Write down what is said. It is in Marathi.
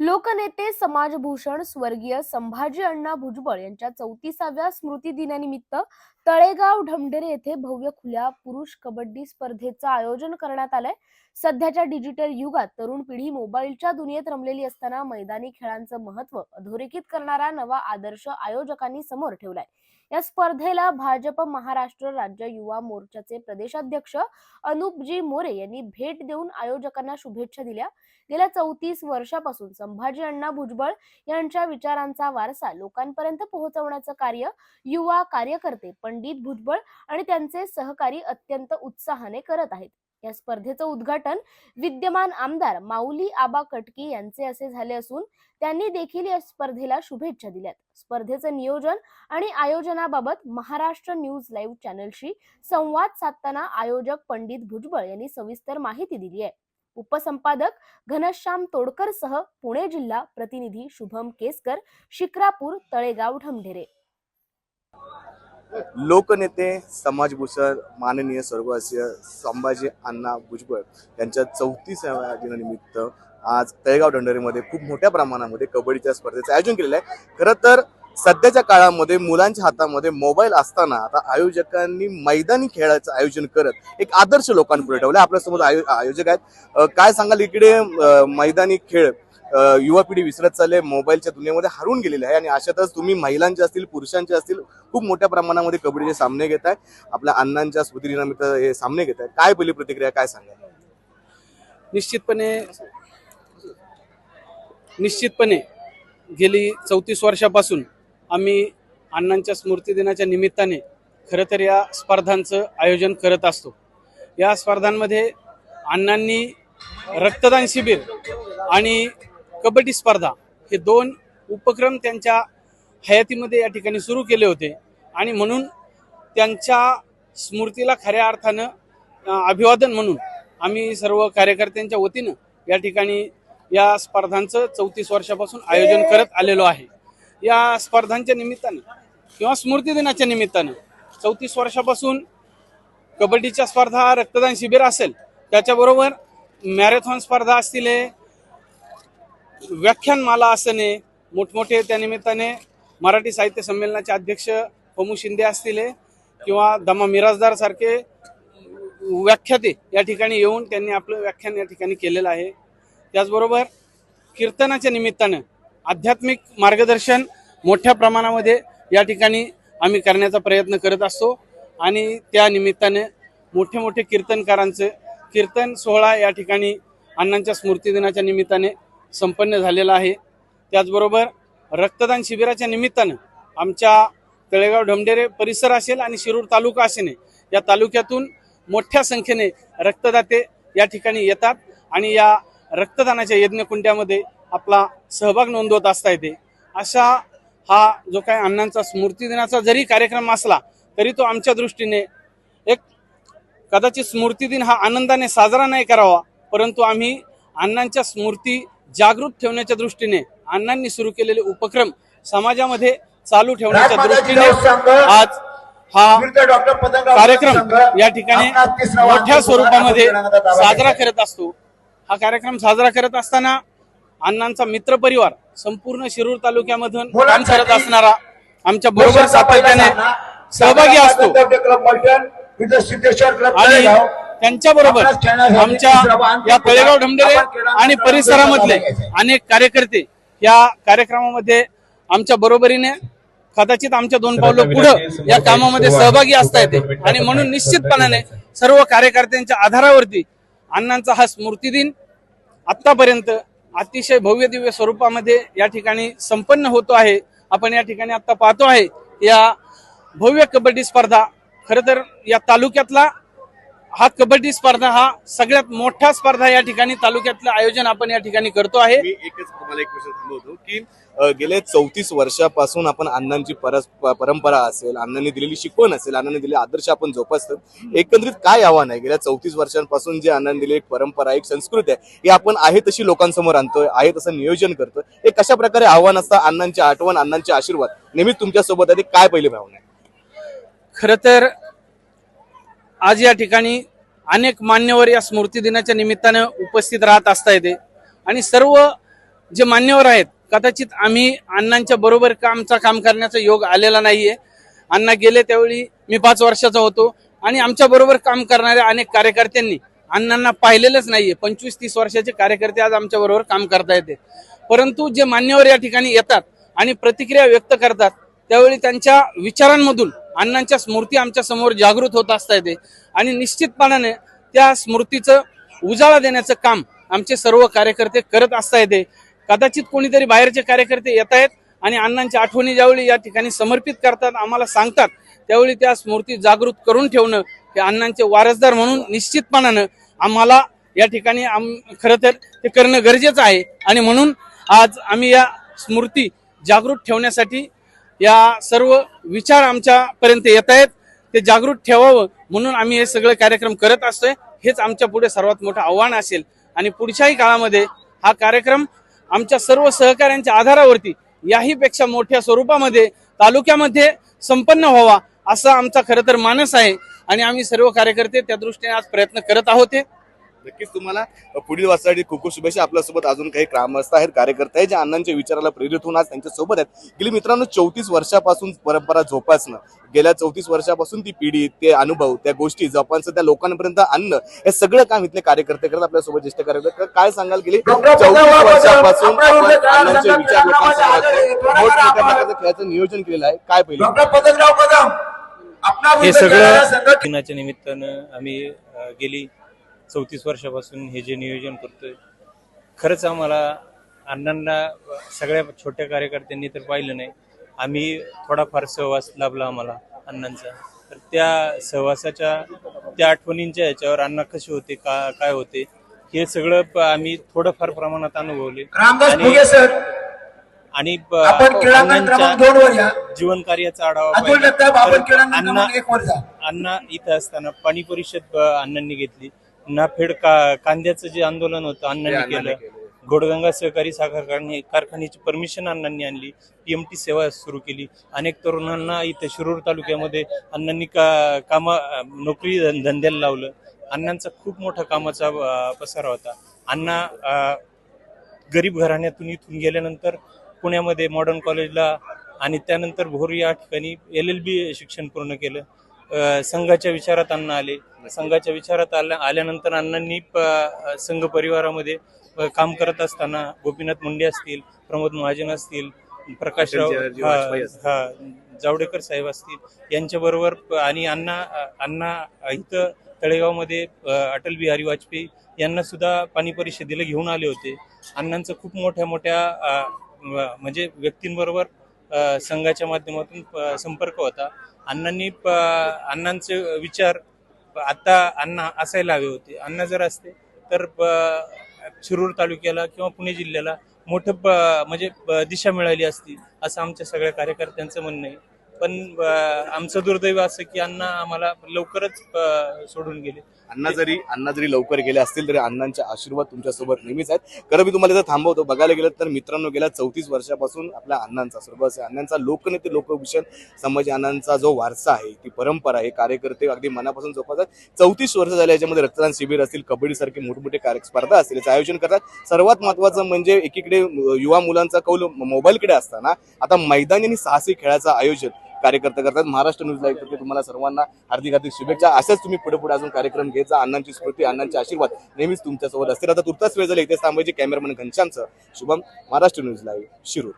लोकनेते समाजभूषण स्वर्गीय संभाजी अण्णा भुजबळ यांच्या चौतीसाव्या स्मृती दिनानिमित्त तळेगाव ढमढेरे येथे भव्य खुल्या पुरुष कबड्डी स्पर्धेचं आयोजन करण्यात आलंय. सध्याच्या डिजिटल युगात तरुण पिढी मोबाईलच्या दुनियेत रमलेली असताना मैदानी खेळांचं महत्त्व अधोरेखित करणारा नवा आदर्श आयोजकांनी समोर ठेवलाय. या स्पर्धेला भाजप महाराष्ट्र राज्य युवा मोर्चाचे प्रदेशाध्यक्ष अनुपजी मोरे यांनी भेट देऊन आयोजकांना शुभेच्छा दिल्या. गेल्या चौतीस वर्षापासून संभाजी अण्णा भुजबळ यांच्या विचारांचा वारसा लोकांपर्यंत पोहोचवण्याचं कार्य युवा कार्यकर्ते पंडित भुजबळ आणि त्यांचे सहकारी अत्यंत उत्साहाने करत आहेत. या स्पर्धेचं उद्घाटन विद्यमान आमदार माऊली आबा कटकी यांचे असे झाले असून त्यांनी देखील या स्पर्धेला शुभेच्छा दिल्यात. स्पर्धेचं नियोजन आणि आयोजनाबाबत महाराष्ट्र न्यूज लाईव्ह चॅनलशी संवाद साधताना आयोजक पंडित भुजबळ यांनी सविस्तर माहिती दिली आहे. उपसंपादक घनश्याम तोडकर सह पुणे जिल्हा प्रतिनिधी शुभम केसकर शिक्रापूर तळेगाव ढमढेरे लोकनेते समाजभूषण माननीय स्वर्गवासीय संभाजी अण्णा भुजबळ यांच्या चौतीसाव्या दिनानिमित्त आज तळेगाव दंडरीमध्ये खूप मोठ्या प्रमाणामध्ये कबड्डीच्या स्पर्धेचं आयोजन केलेलं आहे. खरं तर सध्याच्या काळामध्ये मुलांच्या हातामध्ये मोबाईल असताना आता आयोजकांनी मैदानी खेळाचं आयोजन करत एक आदर्श लोकांपुढे ठेवलं आपल्यासमोर आयो आयोजक आहेत. काय सांगाल? इकडे मैदानी खेळ युवा पिढी विसरत चालले मोबाईलच्या दुनियेमध्ये हरून गेलेली आहे आणि अशातच तुम्ही महिलांचे असतील पुरुषांचे असतील खूप मोठ्या प्रमाणामध्ये कबड्डीचे सामने घेत आहे आपल्या अण्णांच्या स्मृतिदिनानिमित्त हे सामने घेत आहे काय पहिली प्रतिक्रिया काय सांगा निश्चितपणे निश्चितपणे गेली चौतीस वर्षापासून आम्ही अण्णांच्या स्मृतिदिनाच्या निमित्ताने खरं तर या स्पर्धांचं आयोजन करत असतो. या स्पर्धांमध्ये अण्णांनी रक्तदान शिबिर आणि कबड्डी स्पर्धा हे दोन उपक्रम त्यांच्या हयातीमध्ये या ठिकाणी सुरू केले होते. आणि म्हणून त्यांच्या स्मृतीला खऱ्या अर्थानं अभिवादन म्हणून आम्ही सर्व कार्यकर्त्यांच्या वतीनं या ठिकाणी या स्पर्धांचं चौतीस वर्षापासून आयोजन करत आलेलो आहे. या स्पर्धांच्या निमित्तानं किंवा स्मृतीदिनाच्या निमित्तानं चौतीस वर्षापासून कबड्डीच्या स्पर्धा रक्तदान शिबिर असेल त्याच्याबरोबर मॅरेथॉन स्पर्धा असतील व्याख्यानमाला असणे मोठमोठे त्या निमित्ताने मराठी साहित्य संमेलनाचे अध्यक्ष पमू शिंदे असतील किंवा दमा मिराजदार सारखे व्याख्याते या ठिकाणी येऊन त्यांनी आपलं व्याख्यान या ठिकाणी केलेलं आहे. त्याचबरोबर कीर्तनाच्या निमित्तानं आध्यात्मिक मार्गदर्शन मोठ्या प्रमाणामध्ये या ठिकाणी आम्ही करण्याचा प्रयत्न करत असतो आणि त्या निमित्ताने मोठे मोठे कीर्तनकारांचं कीर्तन सोहळा या ठिकाणी अण्णांच्या स्मृतिदिनाच्या निमित्ताने संपन्न झालेला आहे. त्याचबरोबर रक्तदान शिबिराच्या निमित्तानं आमच्या तळेगाव ढमढेरे परिसर असेल आणि शिरूर तालुका असेल या तालुक्यातून मोठ्या संख्येने रक्तदाते या ठिकाणी येतात आणि या रक्तदानाच्या यज्ञकुंड्यामध्ये आपला सहभाग नोंदवत असता येते. अशा हा जो काही अण्णांचा स्मृतिदिनाचा जरी कार्यक्रम असला तरी तो आमच्या दृष्टीने एक कदाचित स्मृतिदिन हा आनंदाने साजरा नाही करावा परंतु आम्ही अण्णांच्या स्मृती जागृत ठेवण्याच्या दृष्टीने अण्णांनी सुरू केलेले उपक्रम समाजामध्ये चालू ठेवण्याच्या दृष्टीने आज हा कार्यक्रम या ठिकाणी मोठ्या स्वरूपामध्ये साजरा करत असतो हा कार्यक्रम साजरा करत असताना अण्णांचा मित्र परिवार संपूर्ण शिरूर तालुक्यामधून काम करत असणारा आमच्या बरोबर सातत्याने सहभागी असतो आणि त्यांच्या बरोबर आमच्या या तळेगाव ढमढेरे आणि परिसरामधले अनेक कार्यकर्ते या कार्यक्रमामध्ये आमच्या बरोबरीने कदाचित आमच्या दोन पावलं पुढं या कामामध्ये सहभागी असता येते. आणि म्हणून निश्चितपणाने सर्व कार्यकर्त्यांच्या आधारावरती अण्णांचा हा स्मृतिदिन आतापर्यंत अतिशय भव्य दिव्य स्वरूपामध्ये या ठिकाणी संपन्न होतो आहे. आपण या ठिकाणी आता पाहतो आहे. या भव्य कबड्डी स्पर्धा खर तर या तालुक्यातला हा कबड्डी स्पर्धा हा सगळ्यात मोठा स्पर्धा या ठिकाणी तालुक्यातलं आयोजन आपण या ठिकाणी करतो आहे. मी एकच तुम्हाला एक प्रश्न थांबवतो की अ, गेले चौतीस वर्षापासून आपण अण्णांची परस प- परंपरा असेल अण्णांनी दिलेली शिकवण असेल अण्णांनी दिलेले आदर्श आपण जोपासतो. एकंदरीत काय आव्हान आहे? गेल्या चौतीस वर्षांपासून जे अण्णांनी दिली एक परंपरा एक संस्कृती आहे ही आपण आहे तशी लोकांसमोर आणतोय आहे तसं नियोजन करतोय. हे कशा प्रकारे आव्हान असतं? अण्णांची आठवण अण्णांचे आशीर्वाद. नेहमीच तुमच्यासोबत आहे ते काय पहिली भावना आहे? खर तर आज या ठिकाणी अनेक मान्यवर या स्मृती दिनाच्या निमित्ताने उपस्थित राहत असता येते. आणि सर्व जे मान्यवर आहेत कदाचित आम्ही अण्णांच्या बरोबर कामचा काम करण्याचा योग आलेला नाहीये. अण्णा गेले त्यावेळी मी पाच वर्षाचा होतो आणि आमच्या बरोबर काम करणाऱ्या अनेक कार्यकर्त्यांनी अण्णांना पाहिलेलंच नाहीये. पंचवीस तीस वर्षाचे कार्यकर्ते आज आमच्या बरोबर काम करता येते. परंतु जे मान्यवर या ठिकाणी येतात आणि प्रतिक्रिया व्यक्त करतात त्यावेळी त्यांच्या विचारांमधून अण्णांच्या स्मृती आमच्यासमोर जागृत होत असता येते आणि निश्चितपणाने त्या स्मृतीचं उजाळा देण्याचं काम आमचे सर्व कार्यकर्ते करत असता येते कदाचित कोणीतरी बाहेरचे कार्यकर्ते येत आहेत आणि अण्णांच्या आठवणी ज्यावेळी या ठिकाणी समर्पित करतात आम्हाला सांगतात त्यावेळी त्या स्मृती जागृत करून ठेवणं हे अण्णांचे वारसदार म्हणून निश्चितपणानं आम्हाला या ठिकाणी आम खरं तर ते करणं गरजेचं आहे. आणि म्हणून आज आम्ही या स्मृती जागृत ठेवण्यासाठी या सर्व विचार आमच्यापर्यंत येत आहेत. ते जागृत ठेवावं म्हणून आम्ही हे सगळे कार्यक्रम करत असतोय. हेच आमच्या पुढे सर्वात मोठं आव्हान असेल. आणि पुढच्याही काळामध्ये हा कार्यक्रम आमच्या सर्व सहकाऱ्यांच्या आधारावरती याही पेक्षा मोठ्या स्वरूपामध्ये तालुक्यामध्ये संपन्न व्हावा असा आमचा खरं तर मानस आहे. आणि आम्ही सर्व कार्यकर्ते त्या दृष्टीने आज प्रयत्न करत आहोत नक्कीच तुम्हाला पुढील वाचण्यासाठी खूप खूप शुभेच्छा. आपल्यासोबत अजून काही ग्रामस्थ आहेत कार्यकर्ते आहेत जे अण्णांच्या विचाराला प्रेरित होऊन आज त्यांच्यासोबत आहेत. गेली मित्रांनो चौतीस वर्षापासून परंपरा जोपासणं गेल्या चौतीस वर्षापासून ती पिढी ते अनुभव त्या गोष्टी जोपासणं त्या लोकांपर्यंत आणणं हे सगळं काम इथले कार्यकर्ते करत आपल्यासोबत ज्येष्ठ कार्यकर्ते. काय सांगाल गेली? चौतीस वर्षापासून अण्णांचे विचार लोकांसमोर खेळाचं नियोजन केलेलं आहे. काय पहिलं? डॉक्टर पतंगराव कदम आपला हे सगळं दिनाच्या निमित्तानं आम्ही गेली. चौतीस वर्षापासून हे जे नियोजन करतोय खरंच आम्हाला अण्णांना सगळ्या छोट्या कार्यकर्त्यांनी तर पाहिलं नाही. आम्ही थोडाफार सहवास लाभला आम्हाला अण्णांचा. तर त्या सहवासाच्या त्या आठवणींच्या ह्याच्यावर अण्णा कसे होते का काय होते हे सगळं आम्ही थोडंफार प्रमाणात अनुभवले. आणि- जीवन कार्याचा आढावा अण्णा इथं असताना पाणी परिषद अण्णांनी घेतली. नाफेड का कांद्याचं जे आंदोलन होतं अण्णांनी केलं. घोडगंगा सहकारी साखर कारखाने कारखान्याची परमिशन अण्णांनी आणली. पीएमटी सेवा सुरू केली. अनेक तरुणांना इथे शिरूर तालुक्यामध्ये अण्णांनी का कामा नोकरी धंद्याला लावलं. अण्णांचा खूप मोठा कामाचा पसारा होता. अण्णा गरीब घराण्यातून इथून गेल्यानंतर पुण्यामध्ये मॉडर्न कॉलेजला आणि त्यानंतर भोर या ठिकाणी एल एल बी शिक्षण पूर्ण केलं. संघाच्या विचारात अण्णा आले. संघाच्या विचारात आल्या आल्यानंतर अण्णांनी संघ परिवारामध्ये काम करत असताना गोपीनाथ मुंडे असतील प्रमोद महाजन असतील प्रकाशराव हा, जावडेकर साहेब असतील यांच्याबरोबर आणि अण्णा अण्णा इथं तळेगावमध्ये अटल बिहारी वाजपेयी यांना सुद्धा पाणी परिषदेला घेऊन आले होते. अण्णांचं खूप मोठ्या मोठ्या म्हणजे व्यक्तींबरोबर संघाच्या माध्यमातून संपर्क होता. अण्णांनी प- अण्णांचे विचार आता अण्णा असायला हवे होते. अण्णा जर असते तर शिरूर तालुक्याला किंवा पुणे जिल्ह्याला मोठं प- म्हणजे दिशा मिळाली असती असं आमच्या सगळ्या कार्यकर्त्यांचं म्हणणं आहे. पण आमचं दुर्दैव असं की अण्णा आम्हाला लवकरच सोडून गेले. अण्णा जरी अण्णा जरी लवकर गेले असतील तरी अण्णांचे आशीर्वाद तुमच्यासोबत नेहमीच आहेत. खरं मी तुम्हाला जर थांबवतो बघायला गेलं तर मित्रांनो गेल्या चौतीस वर्षापासून आपल्या अण्णांचा स्वर्गवासी अण्णांचा लोकनेते लोकभूषण संभाजी अण्णांचा जो वारसा आहे ती परंपरा आहे कार्यकर्ते अगदी मनापासून जोपासतात. चौतीस वर्ष झाले याच्यामध्ये रक्तदान शिबिर असतील कबड्डीसारखे मोठमोठे कार्य स्पर्धा असतील याचं आयोजन करतात. सर्वात महत्वाचं म्हणजे एकीकडे युवा मुलांचा कौल मोबाईलकडे असताना आता मैदानी आणि साहसी खेळाचं आयोजन. कार्यकर्ते करतात. महाराष्ट्र न्यूज लाईव्ह तर्फे तुम्हाला सर्वांना हार्दिक हार्दिक शुभेच्छा. असेच तुम्ही पुढे पुढे अजून कार्यक्रम घ्यायचा. अण्णांची स्मृती अण्णांचे आशीर्वाद नेहमीच तुमच्यासोबत असतील. आता तुर्तास वेळ झाले इथे थांबायची cameraman घनश्यामचं. Shubham Maharashtra news live Shirur.